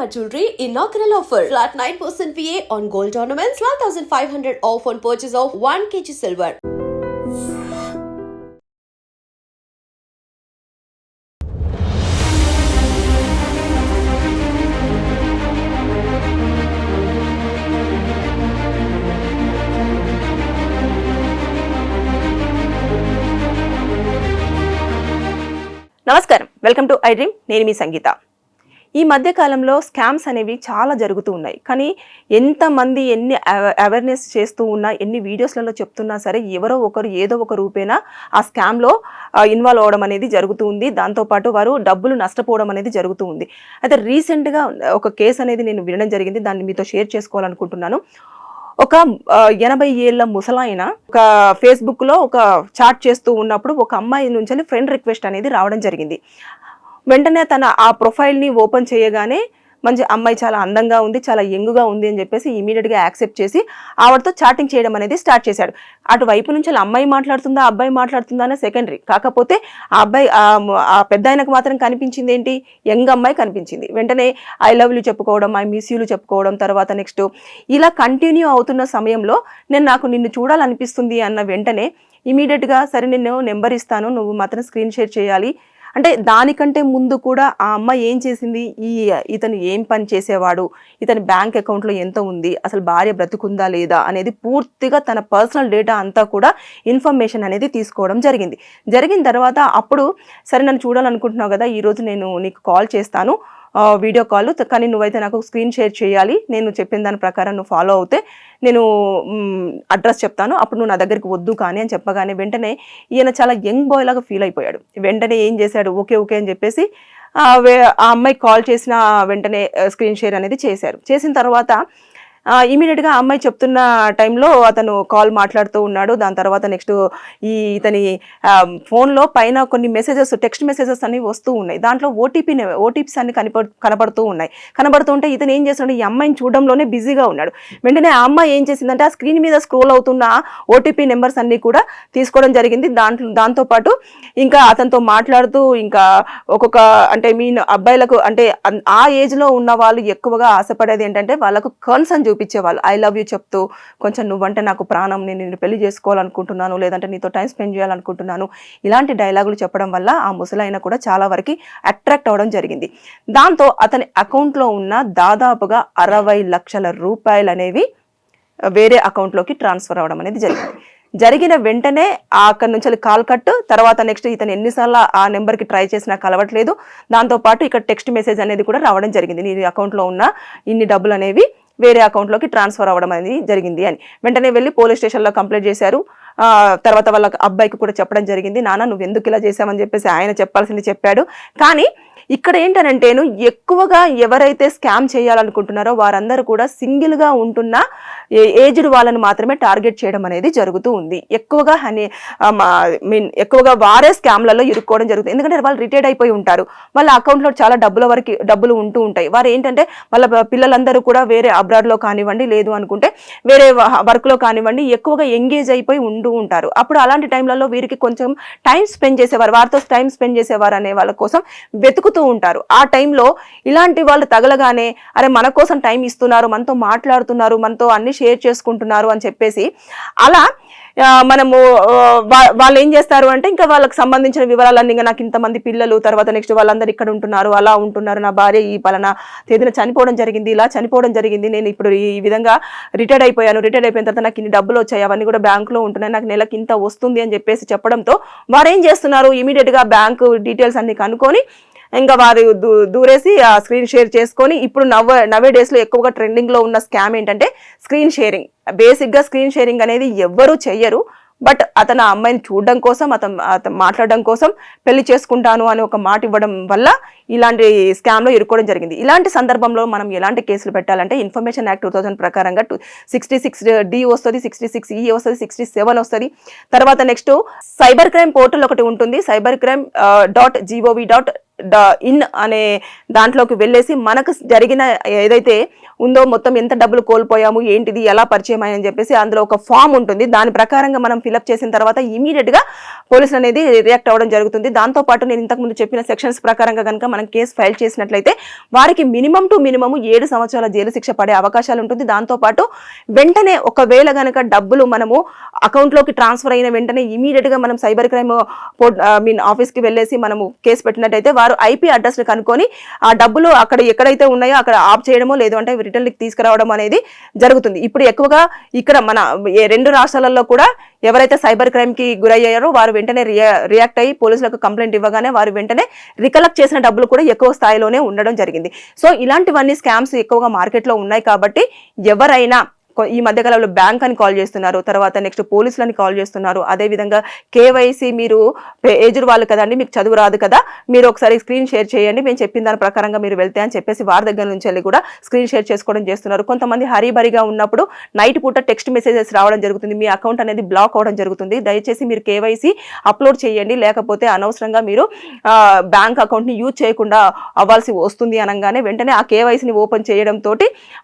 Shalimar Jewelry inaugural offer. Flat 9% VA on gold ornaments, 12,500 off on purchase of 1 kg silver. నమస్కారం welcome to I dream నేను మీ సంగీత ఈ మధ్య కాలంలో scams అనేవి చాలా జరుగుతూ ఉన్నాయి. కానీ ఎంతమంది ఎన్ని అవేర్నెస్ చేస్తూ ఉన్నా ఎన్ని వీడియోస్లలో చెప్తున్నా సరే ఎవరో ఒకరు ఏదో ఒక రూపేనా ఆ స్కామ్లో ఇన్వాల్వ్ అవ్వడం అనేది జరుగుతూ ఉంది. దాంతోపాటు వారు డబ్బులు నష్టపోవడం అనేది జరుగుతూ ఉంది. అయితే రీసెంట్గా ఒక కేసు అనేది నేను వినడం జరిగింది. దాన్ని మీతో షేర్ చేసుకోవాలనుకుంటున్నాను. ఒక ఎనభై ఏళ్ళ ముసలాయన ఒక ఫేస్బుక్లో ఒక చాట్ చేస్తూ ఉన్నప్పుడు ఒక అమ్మాయి నుంచి ఫ్రెండ్ రిక్వెస్ట్ అనేది రావడం జరిగింది. వెంటనే తన ఆ ప్రొఫైల్ని ఓపెన్ చేయగానే మంచి అమ్మాయి చాలా అందంగా ఉంది చాలా ఎంగుగా ఉంది అని చెప్పేసి ఇమీడియట్గా యాక్సెప్ట్ చేసి ఆవిడతో చాటింగ్ చేయడం అనేది స్టార్ట్ చేశాడు. అటువైపు నుంచి అలా అమ్మాయి మాట్లాడుతుందా అబ్బాయి మాట్లాడుతుందా అనే సెకండరీ. కాకపోతే ఆ అబ్బాయి ఆ- ఆ పెద్ద ఆయనకు మాత్రం కనిపించింది ఏంటి? యంగ్ అమ్మాయి కనిపించింది. వెంటనే ఐ లవ్ యూ చెప్పుకోవడం ఐ మిస్ యూలు చెప్పుకోవడం తర్వాత నెక్స్ట్ ఇలా కంటిన్యూ అవుతున్న సమయంలో నేను నాకు నిన్ను చూడాలనిపిస్తుంది అన్న వెంటనే ఇమీడియట్గా సరే నేను నెంబర్ ఇస్తాను నువ్వు మాత్రం స్క్రీన్ షేర్ చేయాలి అంటే దానికంటే ముందు కూడా ఆ అమ్మాయి ఏం చేసింది? ఈ ఇతను ఏం పని చేసేవాడు? ఇతని బ్యాంక్ అకౌంట్లో ఎంత ఉంది? అసలు భార్య బ్రతుకుందా లేదా? అనేది పూర్తిగా తన పర్సనల్ డేటా అంతా కూడా ఇన్ఫర్మేషన్ అనేది తీసుకోవడం జరిగింది. జరిగిన తర్వాత అప్పుడు సరే నన్ను చూడాలనుకుంటున్నావు కదా ఈరోజు నేను నీకు కాల్ చేస్తాను. Video call. కానీ నువ్వైతే నాకు స్క్రీన్ షేర్ చేయాలి. నేను చెప్పిన దాని ప్రకారం నువ్వు ఫాలో అవుతే నేను అడ్రస్ చెప్తాను. అప్పుడు నువ్వు నా దగ్గరికి వద్దు కానీ అని చెప్పగానే వెంటనే ఈయన చాలా యంగ్ బాయ్ లాగా ఫీల్ అయిపోయాడు. వెంటనే ఏం చేశాడు? ఓకే ఓకే అని చెప్పేసి ఆ ఆ అమ్మాయి కాల్ చేసిన వెంటనే స్క్రీన్ షేర్ అనేది చేశారు. చేసిన తర్వాత ఇమీడియట్గా అమ్మాయి చెప్తున్న టైంలో అతను కాల్ మాట్లాడుతూ ఉన్నాడు. దాని తర్వాత నెక్స్ట్ ఈ ఇతని ఫోన్లో పైన కొన్ని మెసేజెస్ టెక్స్ట్ మెసేజెస్ అన్నీ వస్తూ ఉన్నాయి. దాంట్లో ఓటీపీ ఓటీపీస్ అన్ని కనపడు కనబడుతూ ఉన్నాయి. కనబడుతూ ఉంటే ఇతను ఏం చేస్తున్నాడు? ఈ అమ్మాయిని చూడడంలోనే బిజీగా ఉన్నాడు. వెంటనే ఆ అమ్మాయి ఏం చేసిందంటే ఆ స్క్రీన్ మీద స్క్రోల్ అవుతున్న ఓటీపీ నెంబర్స్ అన్నీ కూడా తీసుకోవడం జరిగింది. దాంట్లో దాంతోపాటు ఇంకా అతనితో మాట్లాడుతూ ఇంకా ఒక్కొక్క అంటే మీ అబ్బాయిలకు అంటే ఆ ఏజ్లో ఉన్న వాళ్ళు ఎక్కువగా ఆశపడేది ఏంటంటే వాళ్ళకు కన్సర్న్ చూపించేవాళ్ళు. ఐ లవ్ యూ చెప్తూ కొంచెం నువ్వంటే నాకు ప్రాణం నేను నిన్ను పెళ్ళి చేసుకోవాలనుకుంటున్నాను లేదంటే నీతో టైం స్పెండ్ చేయాలనుకుంటున్నాను. ఇలాంటి డైలాగులు చెప్పడం వల్ల ఆ ముసలైన కూడా చాలా వరకు అట్రాక్ట్ అవ్వడం జరిగింది. దాంతో అతని అకౌంట్లో ఉన్న దాదాపుగా అరవై లక్షల రూపాయలు అనేవి వేరే అకౌంట్లోకి ట్రాన్స్ఫర్ అవ్వడం అనేది జరిగింది. జరిగిన వెంటనే అక్కడి నుంచి కాల్ కట్ తర్వాత నెక్స్ట్ ఇతను ఎన్నిసార్లు ఆ నెంబర్కి ట్రై చేసినా కలవట్లేదు. దాంతోపాటు ఇక్కడ టెక్స్ట్ మెసేజ్ అనేది కూడా రావడం జరిగింది. నీ అకౌంట్లో ఉన్న ఇన్ని డబ్బులు అనేవి వేరే అకౌంట్లోకి ట్రాన్స్ఫర్ అవ్వడం అనేది జరిగింది అని. వెంటనే వెళ్ళి పోలీస్ స్టేషన్లో కంప్లైంట్ చేశారు. తర్వాత వాళ్ళ అబ్బాయికి కూడా చెప్పడం జరిగింది. నాన్న నువ్వు ఎందుకు ఇలా చేసావని చెప్పేసి ఆయన చెప్పాల్సింది చెప్పాడు. కానీ ఇక్కడ ఏంటనంటేను ఎక్కువగా ఎవరైతే స్కామ్ చేయాలనుకుంటున్నారో వారందరూ కూడా సింగిల్గా ఉంటున్న ఏజ్డ్ వాళ్ళని మాత్రమే టార్గెట్ చేయడం అనేది జరుగుతూ ఉంది. ఎక్కువగా హనీ మీన్ ఎక్కువగా వారే స్కామ్లలో ఇరుక్కోవడం జరుగుతుంది. ఎందుకంటే వాళ్ళు రిటైర్డ్ అయిపోయి ఉంటారు. వాళ్ళ అకౌంట్లో చాలా డబ్బుల వరకు డబ్బులు ఉంటూ ఉంటాయి. వారు ఏంటంటే వాళ్ళ పిల్లలందరూ కూడా వేరే అబ్రాడ్లో కానివ్వండి లేదు అనుకుంటే వేరే వర్క్లో కానివ్వండి ఎక్కువగా ఎంగేజ్ అయిపోయి ఉంటూ ఉంటారు. అప్పుడు అలాంటి టైంలలో వీరికి కొంచెం టైం స్పెండ్ చేసేవారు వారితో టైం స్పెండ్ చేసేవారు అనే వాళ్ళ కోసం వెతుకుతూ ఉంటారు. ఆ టైంలో ఇలాంటి వాళ్ళు తగలగానే అరే మన కోసం టైం ఇస్తున్నారు మనతో మాట్లాడుతున్నారు మనతో అన్ని షేర్ చేసుకుంటున్నారు అని చెప్పేసి అలా మనము వాళ్ళు ఏం చేస్తారు అంటే ఇంకా వాళ్ళకి సంబంధించిన వివరాలన్నీ ఇంకా నాకు ఇంతమంది పిల్లలు తర్వాత నెక్స్ట్ వాళ్ళందరూ ఇక్కడ ఉంటున్నారు అలా ఉంటున్నారు నా భార్య ఈ పలానా తేదీన చనిపోవడం జరిగింది ఇలా చనిపోవడం జరిగింది నేను ఇప్పుడు ఈ విధంగా రిటైర్డ్ అయిపోయాను రిటైర్డ్ అయిపోయిన తర్వాత నాకు ఇన్ని డబ్బులు వచ్చాయి అవన్నీ కూడా బ్యాంకులో ఉంటున్నాయి నాకు నెలకి ఇంత వస్తుంది అని చెప్పేసి చెప్పడంతో వారు ఏం చేస్తున్నారు? ఇమీడియట్గా బ్యాంకు డీటెయిల్స్ అన్ని కనుక్కొని ఇంకా వారు దూ- దూరేసి ఆ స్క్రీన్ షేర్ చేసుకొని ఇప్పుడు నవ్వ నవ్వే డేస్లో ఎక్కువగా ట్రెండింగ్లో ఉన్న స్కామ్ ఏంటంటే స్క్రీన్ షేరింగ్. బేసిక్గా స్క్రీన్ షేరింగ్ అనేది ఎవ్వరూ చెయ్యరు. బట్ అతను ఆ అమ్మాయిని చూడడం కోసం అతను అతను మాట్లాడడం కోసం పెళ్ళి చేసుకుంటాను అని ఒక మాట ఇవ్వడం వల్ల ఇలాంటి స్కామ్లో ఇరుక్కోవడం జరిగింది. ఇలాంటి సందర్భంలో మనం ఎలాంటి కేసులు పెట్టాలంటే ఇన్ఫర్మేషన్ యాక్ట్ టూ థౌసండ్ ప్రకారంగా టూ సిక్స్టీ సిక్స్ డి వస్తుంది సిక్స్టీ సిక్స్ ఈ వస్తుంది సిక్స్టీ సెవెన్ వస్తుంది. తర్వాత నెక్స్ట్ సైబర్ క్రైమ్ పోర్టల్ ఒకటి ఉంటుంది cyber crime dot G O V dot in అనే దాంట్లోకి వెళ్ళేసి మనకు జరిగిన ఏదైతే ఉందో మొత్తం ఎంత డబ్బులు కోల్పోయాము ఏంటిది ఎలా పరిచయం అని చెప్పేసి అందులో ఒక ఫామ్ ఉంటుంది. దాని ప్రకారంగా మనం ఫిలప్ చేసిన తర్వాత ఇమీడియట్గా పోలీసులు అనేది రియాక్ట్ అవ్వడం జరుగుతుంది. దాంతో పాటు నేను ఇంతకు ముందు చెప్పిన సెక్షన్స్ ప్రకారంగా కనుక మనం కేసు ఫైల్ చేసినట్లయితే వారికి మినిమం టు మినిమం ఏడు సంవత్సరాల జైలు శిక్ష పడే అవకాశాలు ఉంటుంది. దాంతో పాటు వెంటనే ఒకవేళ కనుక డబ్బులు మనము అకౌంట్లోకి లోకి ట్రాన్స్ఫర్ అయిన వెంటనే ఇమీడియట్గా మనం సైబర్ క్రైమ్ మీన్ ఆఫీస్కి వెళ్ళేసి మనము కేసు పెట్టినట్టయితే వారు ఐపీ అడ్రస్ని కనుక్కొని ఆ డబ్బులు అక్కడ ఎక్కడైతే ఉన్నాయో అక్కడ ఆఫ్ చేయడమో లేదు అంటే తీసుకురావడం అనేది జరుగుతుంది. ఇప్పుడు ఎక్కువగా ఇక్కడ మన రెండు రాష్ట్రాలలో కూడా ఎవరైతే సైబర్ క్రైమ్కి గురయ్యారో వారు వెంటనే రియా- రియాక్ట్ అయ్యి పోలీసులకు కంప్లైంట్ ఇవ్వగానే వారు వెంటనే రికలెక్ట్ చేసిన డబ్బులు కూడా ఎక్కువ స్థాయిలోనే ఉండడం జరిగింది. సో ఇలాంటివన్నీ స్కామ్స్ ఎక్కువగా మార్కెట్లో ఉన్నాయి కాబట్టి ఎవరైనా ఈ మధ్యకాలంలో బ్యాంక్ అని కాల్ చేస్తున్నారు తర్వాత నెక్స్ట్ పోలీసులని కాల్ చేస్తున్నారు. అదే విధంగా కేవైసీ మీరు ఏజ్డ్ వాళ్ళు కదండి మీకు చదువు రాదు కదా మీరు ఒకసారి స్క్రీన్ షేర్ చేయండి. మేము చెప్పిన దాని ప్రకారంగా మీరు వెళ్తే అని చెప్పేసి వారి దగ్గర నుంచి వెళ్ళి కూడా స్క్రీన్ షేర్ చేసుకోవడం చేస్తున్నారు. కొంతమంది హరీబరిగా ఉన్నప్పుడు నైట్ పూట టెక్స్ట్ మెసేజెస్ రావడం జరుగుతుంది. మీ అకౌంట్ అనేది బ్లాక్ అవడం జరుగుతుంది. దయచేసి మీరు కేవైసీ అప్లోడ్ చేయండి. లేకపోతే అనవసరంగా మీరు బ్యాంక్ అకౌంట్ని యూజ్ చేయకుండా అవ్వాల్సి వస్తుంది అనగానే వెంటనే ఆ కేవైసీని ఓపెన్ చేయడంతో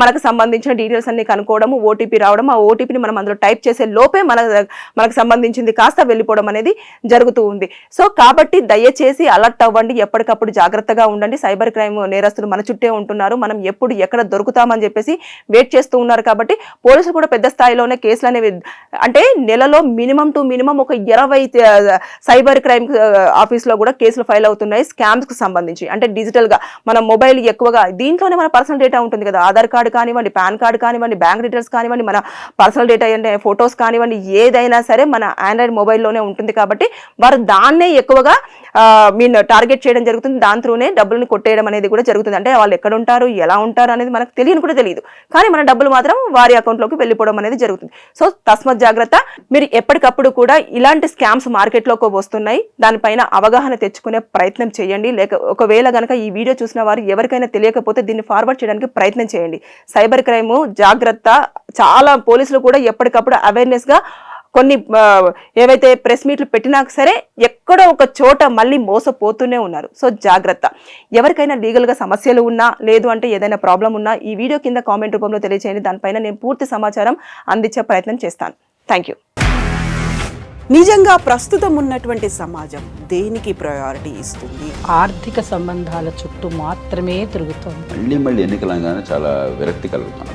మనకు సంబంధించిన డీటెయిల్స్ అన్ని కనుక్కోవడం రావడము ఓటీపీ రావడం ఆ ఓటీపీని మనం అందులో టైప్ చేసే లోపే మన మనకు సంబంధించింది కాస్త వెళ్ళిపోవడం అనేది జరుగుతూ ఉంది. సో కాబట్టి దయచేసి అలర్ట్ అవ్వండి. ఎప్పటికప్పుడు జాగ్రత్తగా ఉండండి. సైబర్ క్రైమ్ నేరస్తులు మన చుట్టే ఉంటున్నారు. మనం ఎప్పుడు ఎక్కడ దొరుకుతామని చెప్పేసి వెయిట్ చేస్తూ ఉన్నారు కాబట్టి పోలీసులు కూడా పెద్ద స్థాయిలోనే కేసులు అనేవి అంటే నెలలో మినిమం టు మినిమం ఒక ఇరవై సైబర్ క్రైమ్ ఆఫీస్లో కూడా కేసులు ఫైల్ అవుతున్నాయి. స్కామ్స్కి సంబంధించి అంటే డిజిటల్గా మన మొబైల్ ఎక్కువగా దీంట్లోనే మన పర్సనల్ డేటా ఉంటుంది కదా. ఆధార్ కార్డు కానివ్వండి పాన్ కార్డు కానివ్వండి బ్యాంక్ డీటెయిల్స్ కానివ్వండి మన పర్సనల్ డేటా అంటే ఫొటోస్ కానివ్వండి ఏదైనా సరే మన ఆండ్రాయిడ్ మొబైల్లోనే ఉంటుంది కాబట్టి వారు దాన్నే ఎక్కువగా మీన్ టార్గెట్ చేయడం జరుగుతుంది. దాని త్రూనే డబ్బులను కొట్టేయడం అనేది కూడా జరుగుతుంది. అంటే వాళ్ళు ఎక్కడ ఉంటారు ఎలా ఉంటారు అనేది మనకు తెలియని కూడా తెలియదు. కానీ మన డబ్బులు మాత్రం వారి అకౌంట్లోకి వెళ్ళిపోవడం అనేది జరుగుతుంది. సో తస్మత్ జాగ్రత్త మీరు ఎప్పటికప్పుడు కూడా ఇలాంటి స్కామ్స్ మార్కెట్లోకి వస్తున్నాయి. దానిపైన అవగాహన తెచ్చుకునే ప్రయత్నం చేయండి. లేక ఒకవేళ కనుక ఈ వీడియో చూసిన వారు ఎవరికైనా తెలియకపోతే దీన్ని ఫార్వర్డ్ చేయడానికి ప్రయత్నం చేయండి. సైబర్ క్రైమ్ జాగ్రత్త చాలా పోలీసులు కూడా ఎప్పటికప్పుడు అవేర్నెస్గా కొన్ని ఏవైతే ప్రెస్ మీట్లు పెట్టినా సరే ఎక్కడో ఒక చోట మళ్ళీ మోసపోతూనే ఉన్నారు. సో జాగ్రత్త. ఎవరికైనా లీగల్గా సమస్యలు ఉన్నా లేదు అంటే ఏదైనా ప్రాబ్లం ఉన్నా ఈ వీడియో కింద కామెంట్ రూపంలో తెలియచేయండి. దానిపైన నేను పూర్తి సమాచారం అందించే ప్రయత్నం చేస్తాను. థ్యాంక్ యూ నిజంగా ప్రస్తుతం ఉన్నటువంటి సమాజం దేనికి ప్రయారిటీ ఇస్తుంది? ఆర్థిక సంబంధాల చుట్టూ మాత్రమే తిరుగుతోంది. మళ్ళీ మళ్ళీ ఎన్నికలంగానే చాలా విరక్తి కలుగుతాను